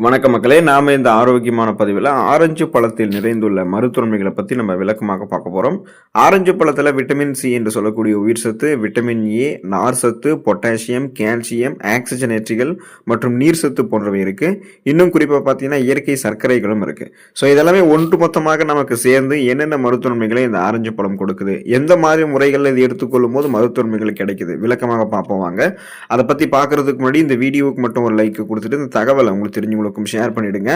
வணக்க மக்களே நாம இந்த ஆரோக்கியமான பதிவில் ஆரஞ்சு பழத்தில் நிறைந்துள்ள மருத்துவமைகளை பற்றி நம்ம விளக்கமாக பார்க்க போகிறோம் ஆரஞ்சு பழத்தில் விட்டமின் சி என்று சொல்லக்கூடிய உயிர் சத்து விட்டமின் ஏ நார் சத்து பொட்டாசியம் கால்சியம் ஆக்சிஜன் ஏற்றிகள் மற்றும் நீர் சத்து போன்றவை இருக்குது இன்னும் குறிப்பாக பார்த்தீங்கன்னா இயற்கை சர்க்கரைகளும் இருக்குது ஸோ இதெல்லாமே ஒன்று மொத்தமாக நமக்கு சேர்ந்து என்னென்ன மருத்துவமைகளை இந்த ஆரஞ்சு பழம் கொடுக்குது எந்த மாதிரி முறைகளில் இது எடுத்துக்கொள்ளும் போது மருத்துவமைகள் கிடைக்குது விளக்கமாக பார்ப்போம் வாங்க. அதை பற்றி பார்க்கறதுக்கு முன்னாடி இந்த வீடியோவுக்கு மட்டும் ஒரு லைக் கொடுத்துட்டு இந்த தகவலை உங்களுக்கு நண்பர்களுக்கும் ஷேர் பண்ணிடுங்க.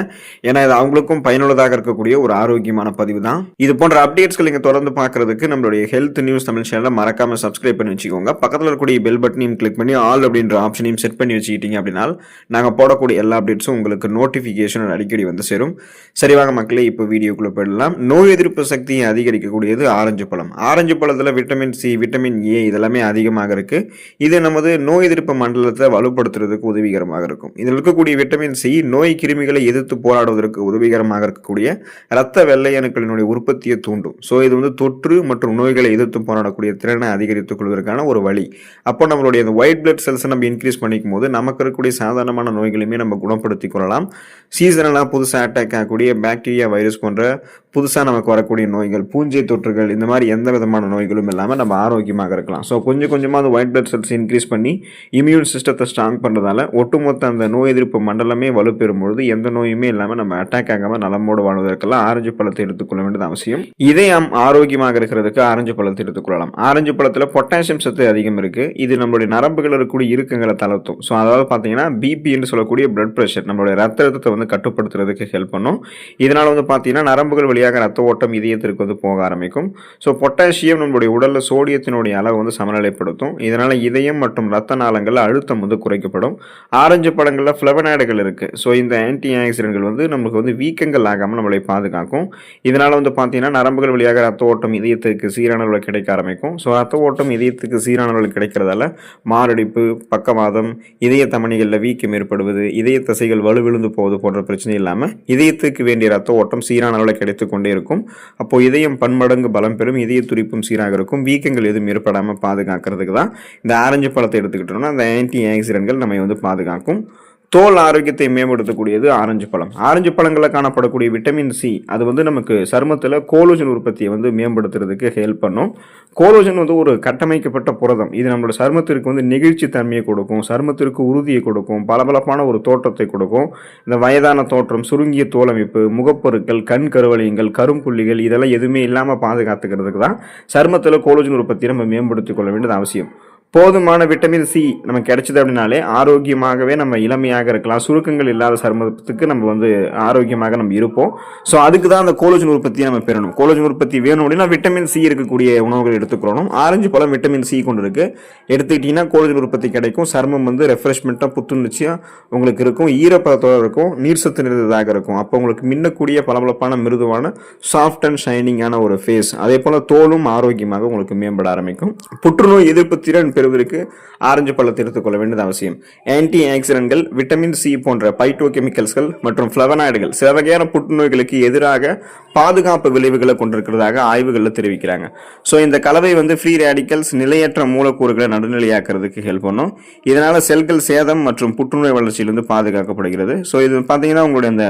ஏன்னா இது அவங்களுக்கும் பயனுள்ளதாக இருக்கக்கூடிய ஒரு ஆரோக்கியமான பதிவு தான். இது போன்ற அப்டேட்ஸ்கள் நீங்கள் தொடர்ந்து பார்க்கறதுக்கு நம்மளுடைய ஹெல்த் நியூஸ் தமிழ் சேனலை மறக்காம சப்ஸ்கிரைப் பண்ணி வச்சுக்கோங்க. பக்கத்தில் இருக்கக்கூடிய பெல் பட்டனையும் கிளிக் பண்ணி ஆல் அப்படின்ற ஆப்ஷனையும் செட் பண்ணி வச்சுக்கிட்டீங்க அப்படின்னா நாங்கள் போடக்கூடிய எல்லா அப்டேட்ஸும் உங்களுக்கு நோட்டிஃபிகேஷன் அடிக்கடி வந்து சேரும். சரிவாக மக்களே இப்போ வீடியோக்குள்ளே போயிடலாம். நோய் எதிர்ப்பு சக்தியை அதிகரிக்கக்கூடியது ஆரஞ்சு பழம். ஆரஞ்சு பழத்தில் விட்டமின் சி விட்டமின் ஏ இதெல்லாமே அதிகமாக இருக்கு. இது நமது நோய் எதிர்ப்பு மண்டலத்தை வலுப்படுத்துறதுக்கு உதவிகரமாக இருக்கும். இதில் இருக்கக்கூடிய விட்டமின் சி நோய் கிருமிகளை எதிர்த்து போராடுவதற்கு உதவிகரமாக இருக்கக்கூடிய இரத்த வெள்ளை அணுக்களினுடைய உற்பத்தியை தூண்டும். ஸோ இது வந்து தொற்று மற்றும் நோய்களை எதிர்த்து போராடக்கூடிய திறனை அதிகரித்துக் கொள்வதற்கான ஒரு வழி. அப்போ நம்மளுடைய அந்த ஒயிட் பிளட் செல்ஸை நம்ம இன்க்ரீஸ் பண்ணிக்கும் போது நமக்கு இருக்கக்கூடிய சாதாரணமான நோய்களையுமே நம்ம குணப்படுத்திக் கொள்ளலாம். சீசனலாக புதுசாக அட்டாக் ஆகக்கூடிய பாக்டீரியா வைரஸ் போன்ற புதுசாக நமக்கு வரக்கூடிய நோய்கள் பூஞ்சை தொற்றுகள் இந்த மாதிரி எந்த விதமான நோய்களும் இல்லாமல் நம்ம ஆரோக்கியமாக இருக்கலாம். ஸோ கொஞ்சம் கொஞ்சமாக அந்த ஒயிட் பிளட் செல்ஸ் இன்க்ரீஸ் பண்ணி இம்யூன் சிஸ்டத்தை ஸ்ட்ராங் பண்ணுறதால ஒட்டுமொத்த அந்த நோய் எதிர்ப்பு மண்டலமே வலுப்பெறும் பொழுது எந்த நோயுமே இல்லாமல் நம்ம அட்டாக் ஆகாமல் நலமோடு வாழ்வதற்கெல்லாம் ஆரஞ்சு பழத்தை எடுத்துக்கொள்ள வேண்டியது அவசியம். இதயம் ஆரோக்கியமாக இருக்கிறதுக்கு ஆரஞ்சு பழத்தை எடுத்துக்கொள்ளலாம் ஆரஞ்சு பழத்தில் பொட்டாசியம் சத்து அதிகம் இருக்குது இது நம்மளுடைய நரம்புகள் இருக்கக்கூடிய இறுக்கங்களை தளர்த்தும். ஸோ அதாவது பார்த்தீங்கன்னா பிபி என்று சொல்லக்கூடிய பிளட் ப்ரெஷர் நம்மளுடைய ரத்த அழுத்தத்தை வந்து கட்டுப்படுத்துறதுக்கு ஹெல்ப் பண்ணும். இதனால் வந்து பார்த்தீங்கன்னா நரம்புகள் வழியாக ரத்த ஓட்டம் இதயத்திற்கு வந்து போக ஆரம்பிக்கும். ஸோ பொட்டாசியம் நம்மளுடைய உடலில் சோடியத்தினுடைய அளவு வந்து சமநிலைப்படுத்தும். இதனால் இதயம் மற்றும் ரத்த நாளங்களில் அழுத்தம் வந்து குறைக்கப்படும். ஆரஞ்சு பழங்களில் ஃப்ளவனாய்டுகள் இருக்குது ஸோ இந்த ஆன்டி ஆக்சிடென்ட்கள் வந்து நமக்கு வந்து வீக்கங்கள் ஆகாமல் நம்மளை பாதுகாக்கும். இதனால் வந்து பார்த்தீங்கன்னா நரம்புகள் வழியாக ரத்த ஓட்டம் இதயத்துக்கு சீரான அளவில் கிடைக்க ஆரம்பிக்கும். ஸோ ரத்த ஓட்டம் இதயத்துக்கு சீரான அளவில் கிடைக்கிறதால மாரடைப்பு பக்கவாதம் இதய தமணிகளில் வீக்கம் ஏற்படுவது இதய தசைகள் வலுவிழுந்து போவது போன்ற பிரச்சனை இல்லாமல் இதயத்துக்கு வேண்டிய ரத்த ஓட்டம் சீரான அளவில் கிடைத்து கொண்டே இருக்கும். அப்போ இதயம் பன்மடங்கு பலம் பெறும் இதய துடிப்பும் சீராக இருக்கும். வீக்கங்கள் எதுவும் ஏற்படாமல் பாதுகாக்கிறதுக்கு தான் இந்த ஆரஞ்சு பழத்தை எடுத்துக்கிட்டோம்னா அந்த ஆன்டி ஆக்சிடென்ட்கள் நம்மை வந்து பாதுகாக்கும். தோல் ஆரோக்கியத்தை மேம்படுத்தக்கூடியது ஆரஞ்சு பழம். ஆரஞ்சு பழங்களில் காணப்படக்கூடிய விட்டமின் சி அது வந்து நமக்கு சருமத்தில் கோலோஜன் உற்பத்தியை வந்து மேம்படுத்துறதுக்கு ஹெல்ப் பண்ணும். கோலோஜன் வந்து ஒரு கட்டமைக்கப்பட்ட புரதம். இது நம்மளோட சருமத்திற்கு வந்து நெகிழ்ச்சி தன்மையை கொடுக்கும் சருமத்திற்கு உறுதியை கொடுக்கும் பளபளப்பான ஒரு தோற்றத்தை கொடுக்கும். இந்த வயதான தோற்றம் சுருங்கிய தோலமைப்பு முகப்பொருட்கள் கண் கருவளையங்கள் கரும்புள்ளிகள் இதெல்லாம் எதுவுமே இல்லாமல் பாதுகாத்துக்கிறதுக்கு தான் சருமத்தில் கோலோஜன் உற்பத்தியை நம்ம மேம்படுத்திக் கொள்ள வேண்டியது அவசியம். போதுமான விட்டமின் சி நமக்கு கிடைச்சது அப்படின்னாலே ஆரோக்கியமாகவே நம்ம இளமையாக இருக்கலாம். சுருக்கங்கள் இல்லாத சருமத்துக்கு நம்ம வந்து ஆரோக்கியமாக நம்ம இருப்போம். ஸோ அதுக்கு தான் அந்த கோலோஜன் உற்பத்தியை நம்ம பெறணும். கோலோஜன் உற்பத்தி வேணும் அப்படின்னா விட்டமின் சி இருக்கக்கூடிய உணவுகள் எடுத்துக்கிறோம் ஆரஞ்சு பழம் விட்டமின் சி கொண்டு இருக்குது எடுத்துக்கிட்டிங்கன்னா கோலோஜன் உற்பத்தி கிடைக்கும். சருமம் வந்து ரெஃப்ரெஷ்மெண்ட்டாக புத்துணர்ச்சியாக உங்களுக்கு இருக்கும். ஈரப்பதத்தோடு இருக்கும். நீர் சத்து நிறைந்ததாக இருக்கும். அப்போ உங்களுக்கு மின்னக்கூடிய பளபளப்பான மிருதுவான சாஃப்ட் அண்ட் ஷைனிங்கான ஒரு ஃபேஸ் அதே போல் தோலும் ஆரோக்கியமாக உங்களுக்கு மேம்பட ஆரம்பிக்கும். புற்றுநோய் எதிர்ப்பு திறன் பெறுவதற்கு ஆரஞ்சு பழத்தை எடுத்துக்கொள்ள வேண்டியது அவசியம். ஆன்டி ஆக்சிடென்ட்கள் விட்டமின் சி போன்ற பைட்டோ கெமிக்கல்ஸ்கள் மற்றும் ஃப்ளவனாய்டுகள் சில வகையான புற்றுநோய்களுக்கு எதிராக பாதுகாப்பு விளைவுகளை கொண்டிருக்கிறதாக ஆய்வுகளில் தெரிவிக்கிறாங்க. ஸோ இந்த கலவை வந்து ஃப்ரீ ரேடிக்கல்ஸ் நிலையற்ற மூலக்கூறுகளை நடுநிலையாக்குறதுக்கு ஹெல்ப் பண்ணும். இதனால செல்கள் சேதம் மற்றும் புற்றுநோய் வளர்ச்சியிலிருந்து பாதுகாக்கப்படுகிறது. ஸோ இது பார்த்தீங்கன்னா உங்களுடைய இந்த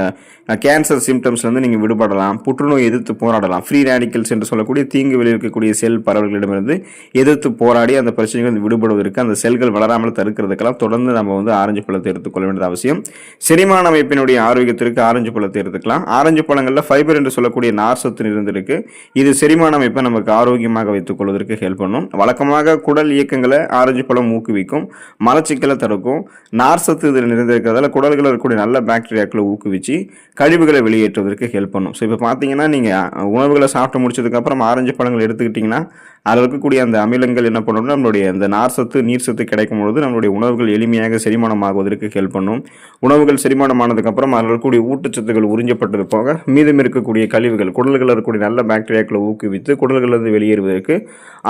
கேன்சர் சிம்டம்ஸ் வந்து நீங்கள் விடுபடலாம் புற்றுநோய் எதிர்த்து போராடலாம். ஃப்ரீ ரேடிக்கல்ஸ் என்று சொல்லக்கூடிய தீங்கு விளைவிக்கக்கூடிய செல் பரவல்களிடமிருந்து எதிர்த்து போராடி அந்த பிரச்சனைகள் விடுபடுவதற்கு அந்த செல்கள் வளராமல் தடுக்கிறதுக்கெல்லாம் தொடர்ந்து நம்ம வந்து ஆரஞ்சு பழத்தை எடுத்துக்கொள்ள வேண்டியது அவசியம். செரிமான அமைப்பினுடைய ஆரோக்கியத்திற்கு ஆரஞ்சு பழத்தை எடுத்துக்கலாம். ஆரஞ்சு பழங்களில் ஃபைபர் என்று சொல்லக்கூடிய நார் சத்து இருந்திருக்கு. இது செரிமான அமைப்பை நமக்கு ஆரோக்கியமாக வைத்துக் கொள்வதற்கு ஹெல்ப் பண்ணும். வழக்கமாக குடல் இயக்கங்களை ஆரஞ்சு பழம் ஊக்குவிக்கும். மலச்சிக்கலை தடுக்கும். நார் சத்து இதில் நிறைந்திருக்கிறதால குடல்களில் இருக்கக்கூடிய நல்ல பாக்டீரியாக்களை ஊக்குவிச்சு கழிவுகளை வெளியேற்றுவதற்கு ஹெல்ப் பண்ணும். ஸோ இப்போ பார்த்தீங்கன்னா நீங்கள் உணவுகளை சாப்பிட்டு முடிச்சதுக்கப்புறம் ஆரஞ்சு பழங்கள் எடுத்துக்கிட்டிங்கன்னா அதில் இருக்கக்கூடிய அந்த அமிலங்கள் என்ன பண்ணணும்னா நம்மளுடைய அந்த நார் சத்து நீர் சத்து கிடைக்கும் பொழுது நம்மளுடைய உணவுகள் எளிமையாக செரிமானம் ஆகுவதற்கு ஹெல்ப் பண்ணும். உணவுகள் செரிமானம் ஆனதுக்கப்புறம் அதில் இருக்கக்கூடிய ஊட்டச்சத்துக்கள் உறிஞ்சப்பட்டது போக மீதம் இருக்கக்கூடிய கழிவுகள் குடல்களில் இருக்கக்கூடிய நல்ல பாக்டீரியாக்களை ஊக்குவித்து குடல்களிலிருந்து வெளியேறுவதற்கு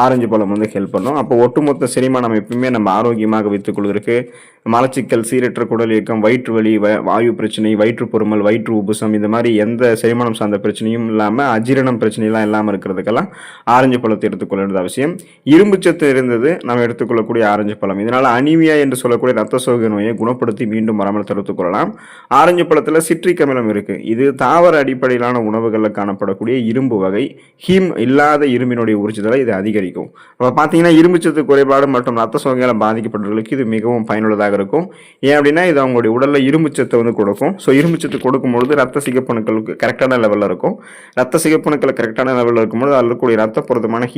ஆரஞ்சு பழம் வந்து ஹெல்ப் பண்ணும். அப்போ ஒட்டுமொத்த செரிமானம் அமைப்புமே நம்ம ஆரோக்கியமாக வைத்துக் கொள்வதற்கு மலச்சிக்கல் சீரற்ற குடல் இயக்கம் வயிற்று வலி வ- வாயு பிரச்சனை வயிற்று பொறுமல் வயிற்று உபுசம் இந்த மாதிரி எந்த செரிமானம் சார்ந்த பிரச்சனையும் இல்லாமல் அஜீரணம் பிரச்சனைலாம் இல்லாமல் இருக்கிறதுக்கெல்லாம் ஆரஞ்சு பழத்தை எடுத்துக்கொள்ள வேண்டியது அவசியம். இரும்பு சத்து இருந்தது நம்ம எடுத்துக்கொள்ளக்கூடிய ஆரஞ்சு பழம். இதனால் அனீமியா என்று சொல்லக்கூடிய ரத்த சோகை நோயை குணப்படுத்தி மீண்டும் வராமல் தடுத்துக் கொள்ளலாம். ஆரஞ்சு பழத்தில் சிட்ரிக் அமிலம் இருக்குது இது தாவர அடிப்படையிலான உணவுகளில் காணப்படக்கூடிய இரும்பு வகை. ஹீம் இல்லாத இரும்பினுடைய உறிஞ்சுதலை இது அதிகரிக்கும். அப்போ பார்த்தீங்கன்னா இரும்புச்சத்து குறைபாடு மற்றும் ரத்த சோகையால் பாதிக்கப்பட்டவர்களுக்கு இது மிகவும் பயனுள்ளதாக இருக்கும். ஏன் அப்படின்னா இது அவங்களுடைய உடலில் இரும்புச்சத்தை வந்து கொடுக்கும். ஸோ இரும்புச்சத்து கொடுக்கும்பொழுது ரத்த சிகப்பணுக்களுக்கு கரெக்டான லெவலில் இருக்கும். ரத்த சிகப்பணுக்கள் கரெக்டான லெவலில் இருக்கும்போது அதில் இருக்கக்கூடிய ரத்த பொருத்தமான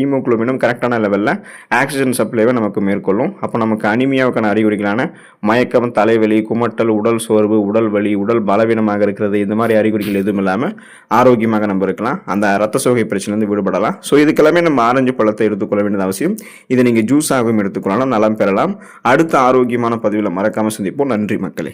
கரெக்டான லெவலில் ஆக்சிஜன் சப்ளைவை நமக்கு மேற்கொள்ளும். அப்போ நமக்கு அனிமியாவுக்கான அறிகுறிகளான மயக்கம் தலைவலி குமட்டல் உடல் சோர்வு உடல் வலி உடல் பலவீனமாக இருக்கிறது இந்த மாதிரி அறிகுறிகள் எதுவும் இல்லாமல் ஆரோக்கியமாக நம்ம இருக்கலாம். அந்த ரத்த சோகை பிரச்சனைலேருந்து விடுபடலாம். ஸோ இதுக்கெல்லாமே நம்ம ஆரஞ்சு பழத்தை எடுத்துக்கொள்ள வேண்டியது அவசியம். இதை நீங்கள் ஜூஸாகவும் எடுத்துக்கொள்ளலாம் நலம் பெறலாம். அடுத்த ஆரோக்கியமான பதிவில் மறக்காமல் சந்திப்போம். நன்றி மக்களே.